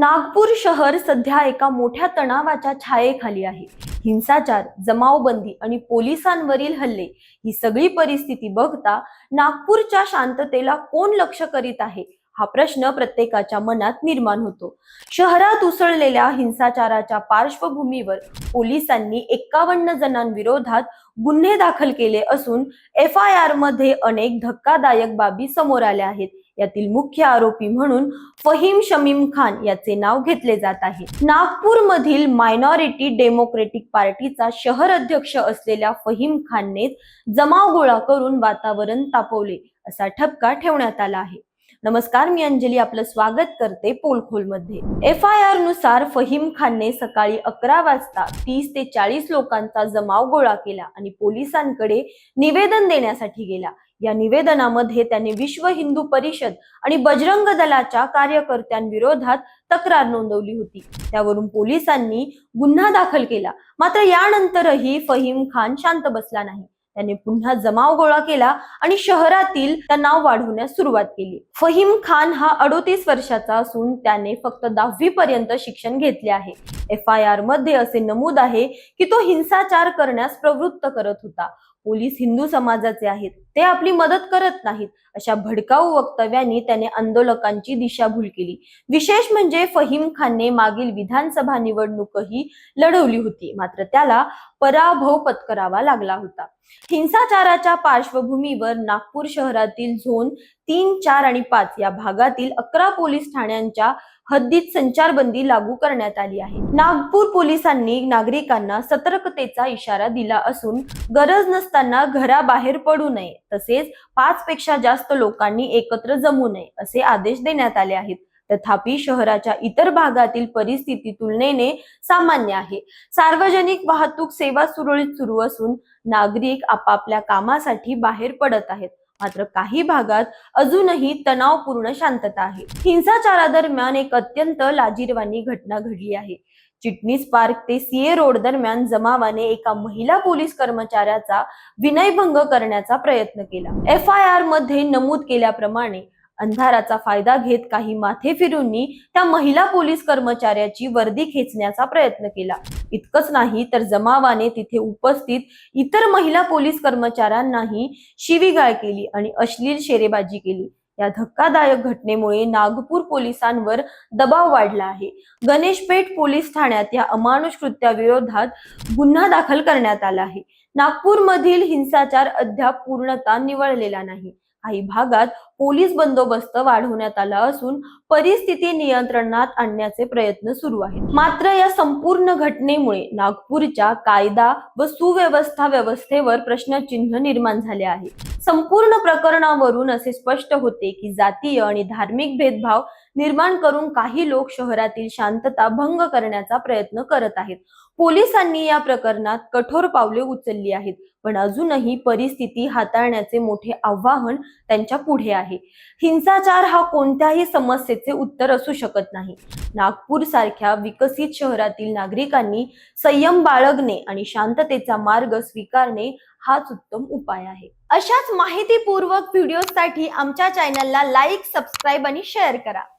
नागपूर शहर सध्या एका मोठ्या तणावाच्या छायेखाली आहे. हिंसाचार जमावबंदी आणि पोलिसांवरील हल्ले ही सगळी परिस्थिती बघता नागपूरच्या शांततेला कोण लक्ष करीत आहे? हा प्रश्न प्रत्येकाच्या मनात निर्माण होतो. शहरात उसळलेल्या हिंसाचाराच्या पार्श्वभूमीवर पोलिसांनी एक्कावन्न जणांविरोधात गुन्हे दाखल केले असून एफ आय आरमध्ये अनेक धक्कादायक बाबी समोर आल्या आहेत. यातील मुख्य आरोपी म्हणून फहीम शमीम खान याचे नाव घेतले जात आहे. नागपूर मधील मायनॉरिटी डेमोक्रेटिक पार्टीचा शहर अध्यक्ष असलेल्या फहीम खानने जमाव गोळा करून वातावरण तापवले असा ठपका ठेवण्यात आला आहे. नमस्कार मी अंजली आपलं स्वागत करते पोलखोलमध्ये एफ आय आरनुसार फहीम खानने सकाळी अकरा वाजता तीस ते चाळीस लोकांचा जमाव गोळा केला आणि पोलिसांकडे निवेदन देण्यासाठी गेला. या निवेदनामध्ये त्याने विश्व हिंदू परिषद आणि बजरंग दलाच्या कार्यकर्त्यांविरोधात तक्रार नोंदवली होती. त्यावरून पोलिसांनी गुन्हा दाखल केला. मात्र यानंतरही फहीम खान शांत बसला नाही. त्याने पुन्हा जमाव गोळा केला आणि शहरातील तणाव वाढवण्यास सुरुवात केली. फहीम खान हा अडोतीस वर्षाचा असून त्याने फक्त दहावी पर्यंत शिक्षण घेतले आहे. एफ आय आरमध्ये असे नमूद आहे की तो हिंसाचार करण्यास प्रवृत्त करत होता. पोलीस हिंदू समाजाचे आहेत ते आपली मदत करत नाहीत. अशा भडकाऊ वक्तव्यांनी त्याने आंदोलकांची दिशाभूल केली. विशेष म्हणजे फहीम खानने मागील विधानसभा निवडणूकही लढवली होती. मात्र त्याला पराभव पत्करावा लागला होता. हिंसाचाराच्या पार्श्वभूमीवर नागपूर शहरातील झोन तीन चार आणि पाच या भागातील अकरा पोलीस ठाण्यांच्या हद्दीत संचारबंदी लागू करण्यात आली आहे. नागपूर पोलिसांनी नागरिकांना सतर्कतेचा इशारा दिला असून गरज नसताना घराबाहेर पडू नये तसेच पाच पेक्षा जास्त लोकांनी एकत्र जमू नये असे आदेश देण्यात आले आहेत. तथापि शहराच्या इतर भागातील परिस्थिती तुलनेने सामान्य आहे. सार्वजनिक वाहतूक सेवा सुरळीत सुरू असून नागरिक आपापल्या कामासाठी बाहेर पडत आहेत. मात्र काही भागात अजूनही तणावपूर्ण शांतता आहे. हिंसाचारादरम्यान एक अत्यंत लाजीरवाणी घटना घडली आहे. चिटणीस पार्क ते सीए रोड दरम्यान जमावाने एका महिला पोलीस कर्मचाऱ्याचा विनयभंग करण्याचा प्रयत्न केला. एफ आय आरमध्ये नमूद केल्याप्रमाणे अंधाराचा फायदा घेत काही माथे फिरूंनी त्या महिला पोलीस कर्मचाऱ्याची वर्दी खेचण्याचा प्रयत्न केला. इतकंच नाही तर जमावाने तिथे उपस्थित इतर महिला पोलीस कर्मचाऱ्यांनाही शिवीगाळ केली आणि अश्लील शेरेबाजी केली. या धक्कादायक घटनेमुळे नागपूर पोलिसांवर दबाव वाढला आहे. गणेशपेठ पोलीस ठाण्यात या अमानुष कृत्याविरोधात गुन्हा दाखल करण्यात आला आहे. नागपूरमधील हिंसाचार अद्याप पूर्णता निवळलेला नाही. काही भागात पोलीस बंदोबस्त वाढवण्यात आला असून परिस्थिती नियंत्रणात आणण्याचे प्रयत्न सुरू आहेत. मात्र या संपूर्ण घटनेमुळे नागपूरच्या कायदा व सुव्यवस्था व्यवस्थेवर प्रश्नचिन्ह निर्माण झाले आहे. संपूर्ण प्रकरणावरून असे स्पष्ट होते की जातीय आणि धार्मिक भेदभाव निर्माण करून काही लोक शहरातील शांतता भंग करण्याचा प्रयत्न करत आहेत. पोलिसांनी या प्रकरणात कठोर पावले उचलली आहेत पण अजूनही परिस्थिती हाताळण्याचे मोठे आव्हान त्यांच्या पुढे आहे. हिंसाचार हा कोणत्याही समस्येचे उत्तर असू शकत नाही. नागपूर सारख्या विकसित शहरातील नागरिकांनी संयम बाळगणे आणि शांततेचा मार्ग स्वीकारणे हाच उत्तम उपाय आहे. अशाच माहितीपूर्वक व्हिडिओसाठी आमच्या चॅनलला लाईक सबस्क्राईब आणि शेअर करा.